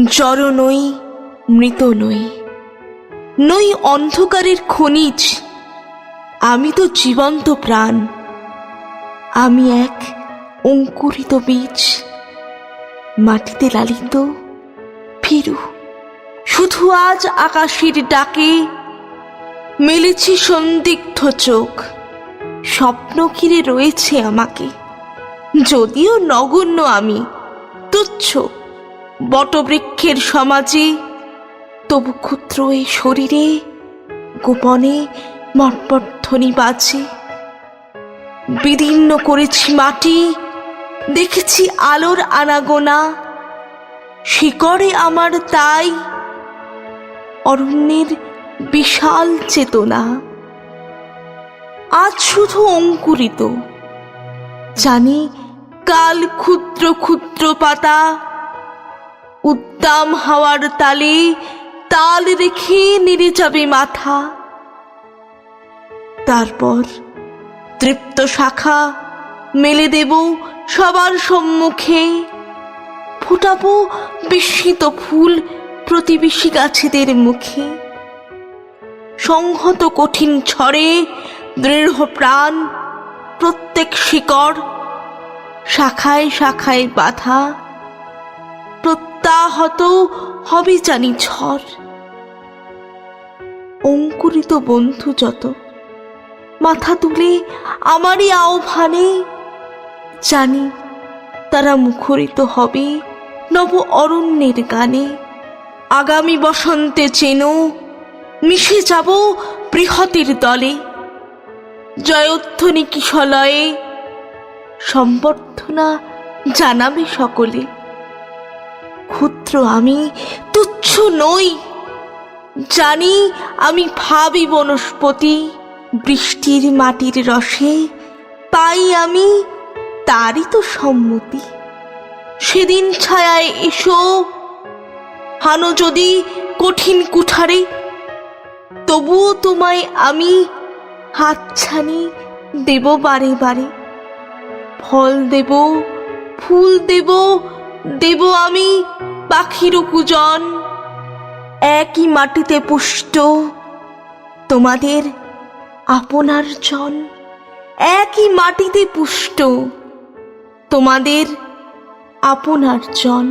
জড় নই মৃত নই। নই অন্ধকারের খনিজ। আমি তো জীবন্ত প্রাণ। আমি এক অঙ্কুরিত বীজ। মাটিতে লালিত ফিরু শুধু আজ আকাশের ডাকে মেলেছি সন্দিগ্ধ চোখ। স্বপ্ন ঘিরে রয়েছে আমাকে। যদিও নগণ্য আমি, তুচ্ছ। বটবৃক্ষের সমাজে, তবু ক্ষুদ্র এই শরীরে, গোপনে মটমট বাজে। বিদীর্ণ করেছি মাটি, দেখেছি আলোর আনাগোনা, শিকড়ে আমার তাই অরণ্যের বিশাল চেতনা। আজ শুধু অঙ্কুরিত, জানি কাল ক্ষুদ্র ক্ষুদ্র পাতা উদ্দাম হাওয়ার তালে তাল রেখে নেড়ে যাবে মাথা। তারপর তৃপ্ত শাখা মেলে দেব সবার সম্মুখে। ফুটাবো বিস্মিত ফুল প্রতিবেশী গাছেদের মুখে। সংহত কঠিন ছড়ে দৃঢ় প্রাণ প্রত্যেক শিকড় শাখায় শাখায় বাধা। প্রত্যাহত হবে জানি ঝড়। অঙ্কুরিত বন্ধু যত, মাথা তুলে আমারই আহ্বানে জানি তারা মুখরিত হবে নব অরণ্যের গানে। আগামী বসন্তে চেনো মিশে যাব বৃহতের দলে। জয়োধ্বনি কিশলয়ে সম্বর্ধনা জানাবে সকলে। ক্ষুদ্র আমি তুচ্ছ নই। জানি আমি ভাবি বনস্পতি, বৃষ্টির মাটির রসে পাই আমি, তারই তো সম্মতি। সেদিন ছায়ায় এসো, হানো যদি কঠিন কুঠারে, তবুও তোমায় আমি হাতছানি দেব বারে বারে। ফল দেব, ফুল দেব দেব আমি পাখির কুজন একই মাটিতে পুষ্ট। তোমাদের আপনার জন একই মাটিতে পুষ্ট। তোমাদের আপনার জন